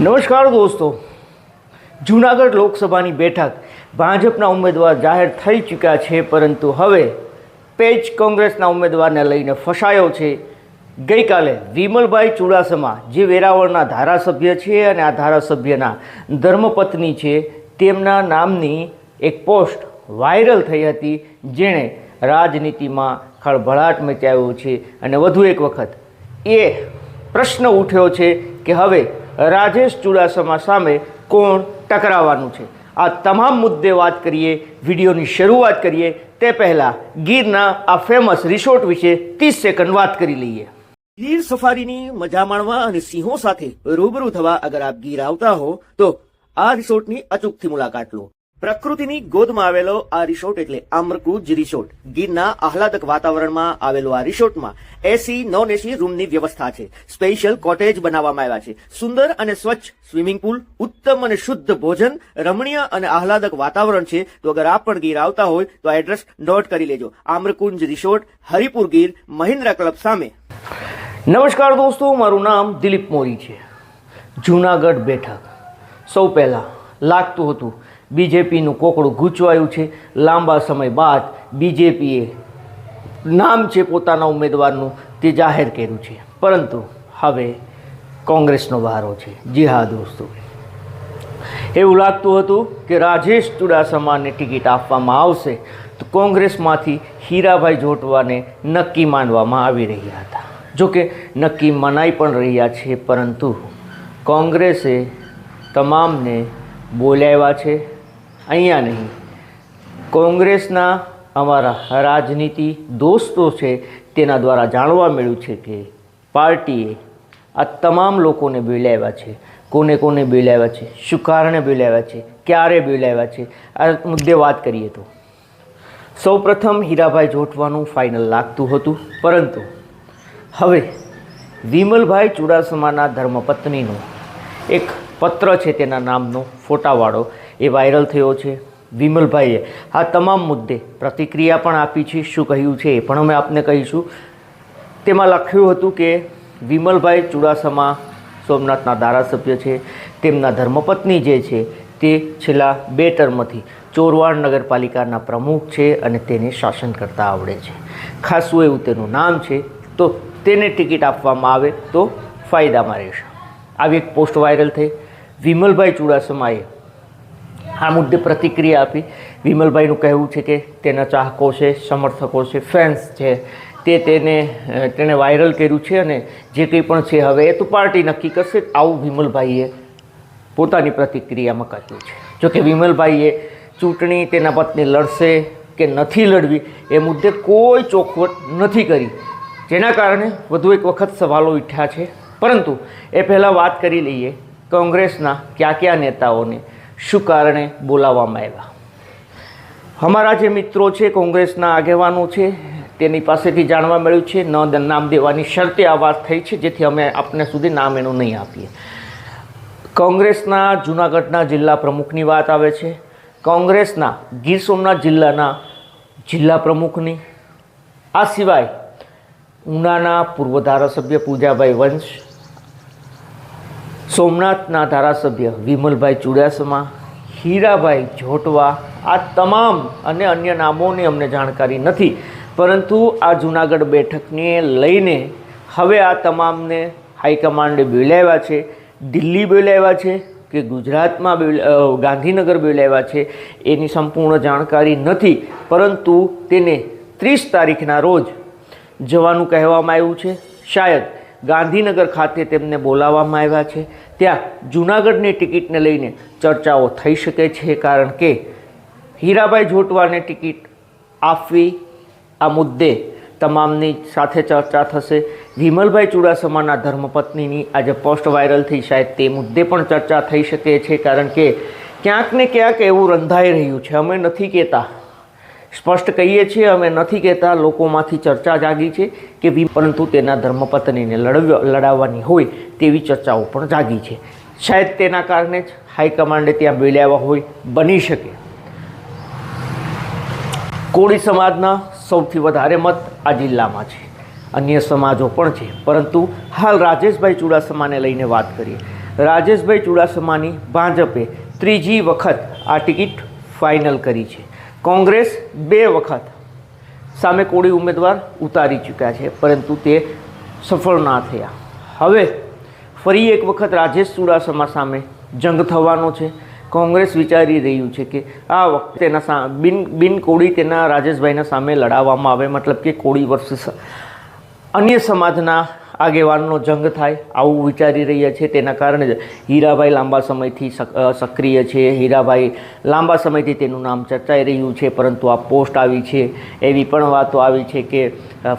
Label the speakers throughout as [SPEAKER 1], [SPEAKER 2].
[SPEAKER 1] નમસ્કાર દોસ્તો. જૂનાગઢ લોકસભાની બેઠક ભાજપના ઉમેદવાર જાહેર થઈ ચૂક્યા છે, પરંતુ હવે પેજ કોંગ્રેસના ઉમેદવારને લઈને ફસાયો છે. ગઈકાલે વિમલભાઈ ચુડાસમા, જે વેરાવળના ધારાસભ્ય છે અને આ ધારાસભ્યના ધર્મપત્ની છે, તેમના નામની એક પોસ્ટ વાયરલ થઈ હતી, જેણે રાજનીતિમાં ખળભળાટ મચાવ્યો છે. અને વધુ એક વખત એ પ્રશ્ન ઉઠ્યો છે કે હવે રાજેશ ચુડાસમા સામે કોણ ટકરાવવાનું છે? આ તમામ મુદ્દે વાત કરીએ, વિડીયોની શરૂઆત કરીએ, તે પહેલાં ગીરના આ ફેમસ રિસોર્ટ વિશે ત્રીસ સેકન્ડ વાત કરી લઈએ. ગીર સફારીની મજા માણવા અને સિંહો સાથે રૂબરૂ થવા અગર આપ ગીર આવતા હો, તો આ રિસોર્ટની અચૂકથી મુલાકાત લો. પ્રકૃતિની ગોદમાં આવેલો આ રિસોર્ટ એટલે આમ્રકૃજ રિસોર્ટ. ગીરના આહલાદક વાતાવરણમાં આવેલો આ રિસોર્ટમાં એસી, નોન એસી રૂમની વ્યવસ્થા છે. સ્પેશિયલ કોટેજ બનાવવામાં આવ્યા છે. સુંદર અને સ્વચ્છ સ્વિમિંગ પુલ, ઉત્તમ અને શુદ્ધ ભોજન, રમણીય અને આહલાદક વાતાવરણ છે. તો અગર આપ પણ ગીર આવતા હોય, તો આ એડ્રેસ નોટ કરી લેજો. આમ્રકુંજ રિસોર્ટ, હરિપુર ગીર, મહિન્દ્રા ક્લબ સામે. નમસ્કાર દોસ્તો, મારું નામ દિલીપ મોરી છે. જુનાગઢ બેઠક. સૌ પહેલાં લાગતું હતું બીજેપીનું કોકડું ગૂંચવાયું છે. લાંબા સમય બાદ બીજેપીએ નામ છે પોતાના ઉમેદવારનું તે જાહેર કર્યું છે. પરંતુ હવે કોંગ્રેસનો વારો છે. જી હા દોસ્તો એવું લાગતું હતું કે રાજેશ ચુડાસમાને ટિકિટ આપવામાં આવશે તો કોંગ્રેસમાંથી હીરાભાઈ જોટવાને નક્કી માનવામાં આવી રહ્યા હતા. જોકે નક્કી મનાઈ પણ રહ્યા છે, પરંતુ કોંગ્રેસે તમામને બોલાવ્યા છે. અહીંયા નહીં. કોંગ્રેસના અમારા રાજનીતિ દોસ્તો છે તેના દ્વારા જાણવા મળ્યું છે કે પાર્ટીએ આ તમામ લોકોને બોલાવ્યા છે. કોને કોને બોલાવ્યા છે? શું કારણે બોલાવ્યા છે? ક્યારે બોલાવ્યા છે? આ મુદ્દે વાત કરીએ તો. સૌપ્રથમ હીરાભાઈ જોટવાનું ફાઇનલ લાગતું હતું, પરંતુ હવે વિમલભાઈ ચુડાસમાના ધર્મપત્નીનો એક પત્ર છે તેના નામનો ફોટાવાળો. એ વાયરલ થયો છે. વિમલભાઈએ આ તમામ મુદ્દે પ્રતિક્રિયા પણ આપી છે. શું કહ્યું છે એ પણ અમે આપને કહીશું. તેમાં લખ્યું હતું કે વિમલભાઈ ચુડાસમા સોમનાથના ધારાસભ્ય છે. તેમના ધર્મપત્ની જે છે તે છેલ્લા બે ટર્મથી ચોરવાડ નગરપાલિકાના પ્રમુખ છે અને તેને શાસન કરતા આવડે છે. ખાસું એવું તેનું નામ છે. તો તેને ટિકિટ આપવામાં આવે તો ફાયદામાં રહેશે. આવી એક પોસ્ટ વાયરલ થઈ. વિમલભાઈ ચુડાસમાએ આ મુદ્દે પ્રતિક્રિયા આપી. વિમલભાઈનું કહેવું છે કે તેના ચાહકો છે, સમર્થકો છે ફેન્સ છે. તે તેને તેણે વાયરલ કર્યું છે અને જે કંઈ પણ છે હવે એ તો પાર્ટી નક્કી કરશે. આવું વિમલભાઈએ પોતાની પ્રતિક્રિયામાં કહ્યું છે. જોકે વિમલભાઈએ ચૂંટણી તેના પત્ની લડશે કે નથી લડવી એ મુદ્દે કોઈ ચોખવટ નથી કરી. જેના કારણે વધુ એક વખત સવાલો ઉઠ્યા છે. પરંતુ એ પહેલાં વાત કરી લઈએ કોંગ્રેસના કયા કયા નેતાઓને. શું કારણે બોલાવવામાં આવ્યા? અમારા જે મિત્રો છે, કોંગ્રેસના આગેવાનો છે, તેની પાસેથી જાણવા મળ્યું છે, ન નામ દેવાની શરતે આ વાત થઈ છે, જેથી અમે આપને સુધી નામ એનું નહીં આપીએ. કોંગ્રેસના જૂનાગઢના જિલ્લા પ્રમુખની વાત આવે છે. કોંગ્રેસના ગીર સોમનાથ જિલ્લાના જિલ્લા પ્રમુખની. આ સિવાય ઉનાના પૂર્વ ધારાસભ્ય પૂજાભાઈ વંશ સોમનાથના ધારાસભ્ય વિમલભાઈ ચુડાસમા, હીરાભાઈ જોટવા, આ તમામ અને અન્ય નામોની અમને જાણકારી નથી. પરંતુ આ જૂનાગઢ બેઠકને લઈને હવે આ તમામને હાઈકમાન્ડે બોલાવ્યા છે, દિલ્હી બોલાવ્યા છે કે ગુજરાતમાં ગાંધીનગર બોલાવ્યા છે એની સંપૂર્ણ જાણકારી નથી. પરંતુ તેને ત્રીસ તારીખના રોજ જવાનું કહેવામાં આવ્યું છે. શાયદ ગાંધીનગર ખાતે તેમને બોલાવવામાં આવ્યા છે. ત્યાં જૂનાગઢની ટિકિટને લઈને ચર્ચાઓ થઈ શકે છે, કારણ કે હીરાભાઈ જોટવાને ટિકિટ આપવી આ મુદ્દે તમામની સાથે ચર્ચા થશે. વિમલભાઈ ચુડાસમાના ધર્મપત્નીની આજે પોસ્ટ વાયરલ થઈ. શાયદ તે મુદ્દે પણ ચર્ચા થઈ શકે છે, કારણ કે ક્યાંક ને ક્યાંક એવું રંધાઈ રહ્યું છે. અમે નથી કહેતા સ્પષ્ટ કહીએ છીએ, અમે નથી કહેતા, લોકોમાંથી ચર્ચા જાગી છે કે પરંતુ તેના ધર્મપત્નીને લડવ લડાવવાની હોય તેવી ચર્ચાઓ પણ જાગી છે. શાયદ તેના કારણે જ હાઈકમાન્ડે ત્યાં બોલાવ્યા હોય, બની શકે. કોળી સમાજના સૌથી વધારે મત આ જિલ્લામાં છે. અન્ય સમાજો પણ છે. પરંતુ હાલ રાજેશભાઈ ચુડાસમાને લઈને વાત કરીએ. રાજેશભાઈ ચુડાસમાની ભાજપે ત્રીજી વખત આ ટિકિટ ફાઇનલ કરી છે. કોંગ્રેસ બે વખત સામે કોળી ઉમેદવાર ઉતારી ચૂક્યા છે, પરંતુ તે સફળ ના થયા. હવે ફરી એક વખત રાજેશ ચુડાસમા સામે જંગ થવાનો છે. કોંગ્રેસ વિચારી રહ્યું છે કે આ વખતે તેના બિન બિન કોળી તેના રાજેશભાઈના સામે લડાવવામાં આવે, મતલબ કે કોળી વર્ષ અન્ય સમાજના આગેવાનનો જંગ થાય આવું વિચારી રહ્યા છે. તેના કારણે જ હીરાભાઈ લાંબા સમયથી સક્રિય છે. હીરાભાઈ લાંબા સમયથી તેનું નામ ચર્ચાઈ રહ્યું છે, પરંતુ આ પોસ્ટ આવી છે. એવી પણ વાતો આવી છે કે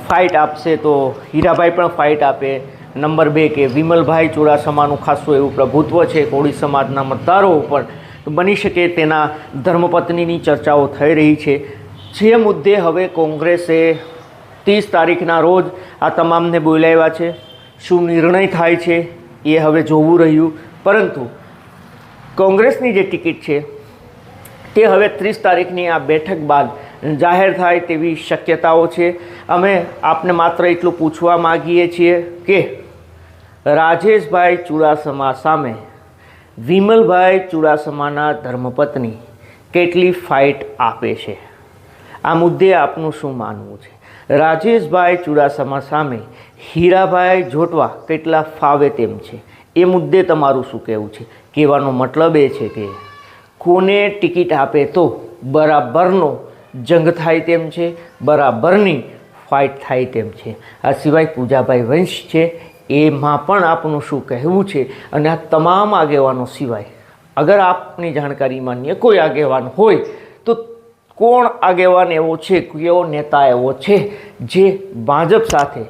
[SPEAKER 1] ફાઇટ આપશે તો હીરાભાઈ પણ ફાઇટ આપે. નંબર બે કે વિમલભાઈ ચુડાસમાનું ખાસું એવું પ્રભુત્વ છે, કોળી સમાજના મતદારો ઉપર. બની શકે તેના ધર્મપત્નીની ચર્ચાઓ થઈ રહી છે. જે મુદ્દે હવે કોંગ્રેસે ત્રીસ તારીખના રોજ આ તમામને બોલાવ્યા છે. શું નિર્ણય થાય છે એ હવે જોવું રહ્યું. પરંતુ કોંગ્રેસની જે ટિકિટ છે, તે હવે ત્રીસ તારીખની આ બેઠક બાદ જાહેર થાય તેવી શક્યતાઓ છે. અમે આપને માત્ર એટલું પૂછવા માગીએ છીએ કે રાજેશભાઈ ચુડાસમા સામે વિમલભાઈ ચુડાસમાના ધર્મપત્ની કેટલી ફાઇટ આપે છે? આ મુદ્દે આપનું શું માનવું છે? રાજેશભાઈ ચુડાસમા સામે, હીરાભાઈ જોટવા કેટલા ફાવે તેમ છે. એ મુદ્દે તમારું શું કહેવું છે? કહેવાનો મતલબ એ છે કે, કોને ટિકિટ આપે તો બરાબરનો જંગ થાય તેમ છે, બરાબરની ફાઇટ થાય તેમ છે. આ સિવાય પૂજાભાઈ વંશ છે, એમાં પણ આપનું શું કહેવું છે? અને આ તમામ આગેવાનો સિવાય, અગર આપની જાણકારીમાં અન્ય કોઈ આગેવાન હોય કોણ આગેવાન એવો છે? કયો નેતા એવો છે? જે ભાજપ સાથે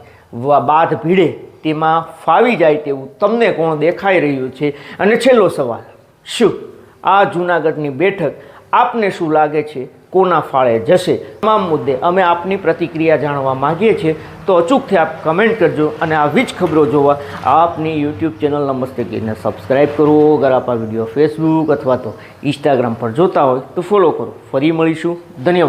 [SPEAKER 1] બાદ ભીડે તેમાં ફાવી જાય તેવું તમને કોણ દેખાઈ રહ્યું છે? અને છેલ્લો સવાલ, શું આ જૂનાગઢની બેઠક આપને શું લાગે છે? કોના ફાળે જશે? તમામ મુદ્દે અમે આપની પ્રતિક્રિયા જાણવા માંગીએ છીએ. તો અચૂકથી આપ કમેન્ટ કરજો અને આવી જ ખબરો જોવા આપની યુટ્યુબ ચેનલ નમસ્તે કહીને સબસ્ક્રાઈબ કરો. અગર આપ આ વીડિયો ફેસબુક અથવા તો ઇન્સ્ટાગ્રામ પર જોતા હોય તો ફોલો કરો. ફરી મળીશું. ધન્યવાદ.